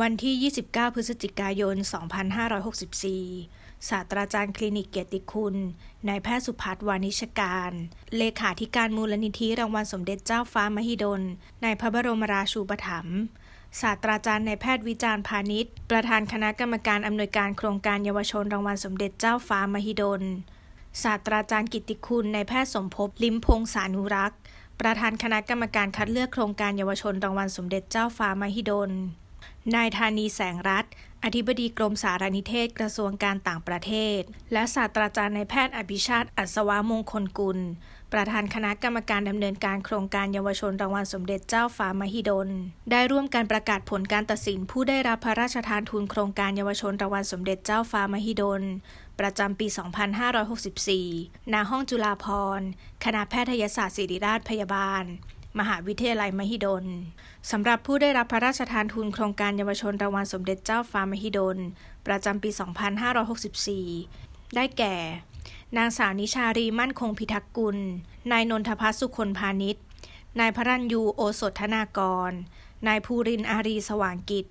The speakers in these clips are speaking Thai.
วันที่ 29 พฤศจิกายน 2564 ศาสตราจารย์คลินิกเกียรติคุณ นายแพทย์สุพัฒน์วานิชการ เลขาธิการมูลนิธิรางวัลสมเด็จเจ้าฟ้ามหิดล ในพระบรมราชูปถัมภ์ ศาสตราจารย์นายแพทย์วิจารณ์พาณิชย์ ประธานคณะกรรมการอำนวยการโครงการเยาวชนรางวัลสมเด็จเจ้าฟ้ามหิดล ศาสตราจารย์กิติคุณนายแพทย์สมภพลิมพงษานุรักษ์ ประธานคณะกรรมการคัดเลือกโครงการเยาวชนรางวัลสมเด็จเจ้าฟ้ามหิดล นายธานีแสงรัตอธิบดีกรมสารนิเทศกระทรวงการต่างประเทศ และศาสตราจารย์นายแพทย์อภิชาติอัศวามงคลกุล ประธานคณะกรรมการดำเนินการโครงการเยาวชนรางวัลสมเด็จเจ้าฟ้ามหิดล ได้ร่วมการประกาศผลการตัดสินผู้ได้รับพระราชทานทุนโครงการเยาวชนรางวัลสมเด็จเจ้าฟ้ามหิดล ประจำปี 2564 ณ ห้องจุฬาภรณ์ คณะแพทยศาสตร์ศิริราชพยาบาล มหาวิทยาลัยมหิดลสำหรับผู้ได้รับพระราชทานทุนโครงการเยาวชนรางวัลสมเด็จเจ้าฟ้ามหิดล ประจำปี 2564 ได้แก่ นางสาวนิชารีมั่นคงพิทักษ์กุล นายนนทพัฒสุคนพาณิชย์ นายพระรัญยูโอสถธนากร นายภูรินอารีสว่างกิจ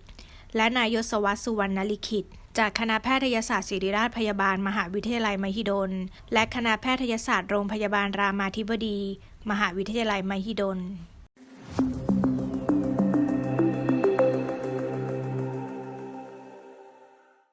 และนายยศวัตสุวรรณลิขิต จากคณะแพทยศาสตร์ศิริราชพยาบาล มหาวิทยาลัยมหิดล และคณะแพทยศาสตร์โรงพยาบาลรามาธิบดี มหาวิทยาลัยมหิดล